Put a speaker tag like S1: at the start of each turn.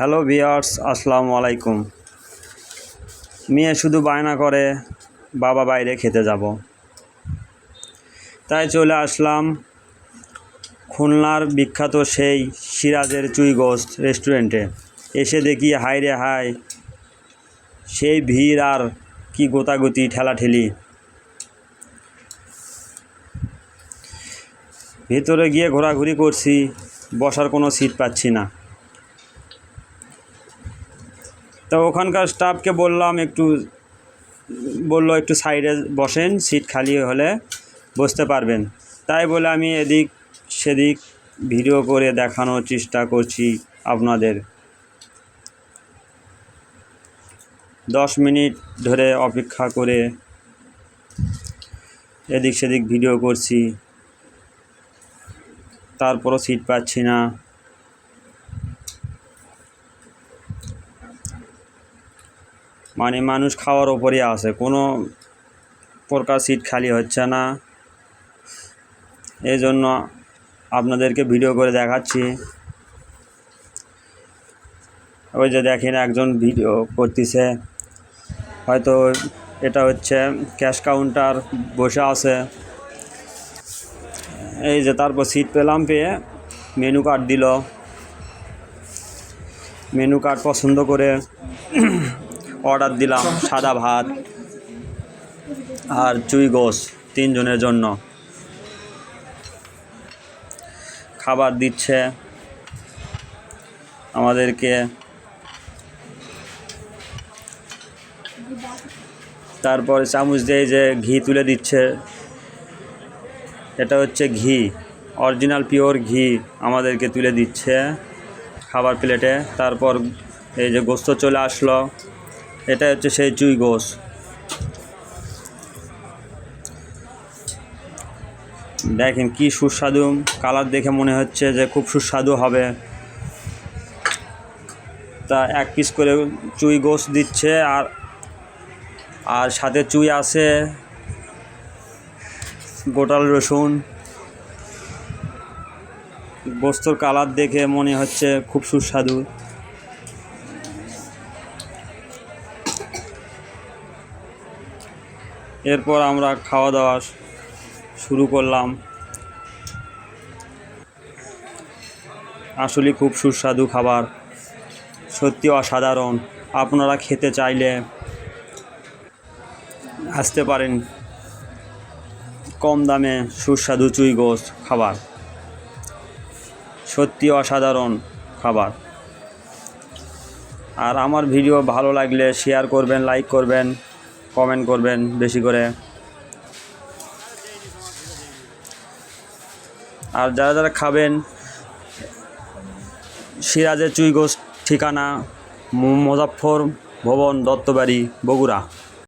S1: Hello viewers আসসালামু আলাইকুম। মেয়ে শুধু বায়না করে, বাবা বাইরে খেতে যাব। তাই চলে আসলাম খুলনার বিখ্যাত সেই সিরাজের চুই গোস্ত রেস্টুরেন্টে। এসে দেখি হাই রে হাই সেই ভিড় আর কি গোতাগুতি, ঠেলাঠেলি। ভেতরে গিয়ে ঘোরাঘুরি করছি, বসার কোনো সিট পাচ্ছি না। তো ওখানকার স্টাফকে বললাম একটু, বলল একটু সাইডে বসেন, সিট খালি হলে বসতে পারবেন। তাই বলে আমি এদিক সেদিক ভিডিও করে দেখানোর চেষ্টা করছি আপনাদের। দশ মিনিট ধরে অপেক্ষা করে এদিক সেদিক ভিডিও করছি। তারপরও সিট পাচ্ছি না। মানে মানুষ খাওয়ার ওপরই আছে। কোনো প্রকার সিট খালি হচ্ছে না। এই জন্য আপনাদেরকে ভিডিও করে দেখাচ্ছি। ওই যে দেখেন একজন ভিডিও করতেছে। হয়তো এটা হচ্ছে ক্যাশ কাউন্টার বসে আছে। এই যে তারপর সিট পেলাম পেয়ে মেনু কার্ড দিল। মেনু কার্ড পছন্দ করে অর্ডার দিলাম, সাদা ভাত আর চুই গোস তিনজনের জন্য। খাবার দিচ্ছে আমাদেরকে। তারপরে চামচ দিয়ে যে ঘি তুলে দিচ্ছে, এটা হচ্ছে ঘি, অরিজিনাল পিওর ঘি আমাদেরকে তুলে দিচ্ছে খাবার প্লেটে। তারপর এই যে গোস্ত চলে আসলো। এটা হচ্ছে সেই চুই গোস। দেখেন কি সুস্বাদু, কালার দেখে মনে হচ্ছে যে খুব সুস্বাদু হবে। তা এক পিস করে চুই গোস দিচ্ছে আর আর সাথে চুই আছে গোটাল রসুন। গোস্তর কালার দেখে মনে হচ্ছে খুব সুস্বাদু। এরপর আমরা খাওয়া দাওয়া শুরু করলাম। আসলে খুব সুস্বাদু খাবার সত্যি অসাধারণ। আপনারা খেতে চাইলে আসতে পারেন কম দামে সুস্বাদু চুই গোস খাবার। সত্যি অসাধারণ খাবার। আর আমার ভিডিও ভালো লাগলে শেয়ার করবেন লাইক করবেন। কমেন্ট করবেন বেশি করে। আর যারা যারা খাবেন, সিরাজের চুইগোস ঠিকানা মুজাফর ভবন দত্তবাড়ি, বগুড়া।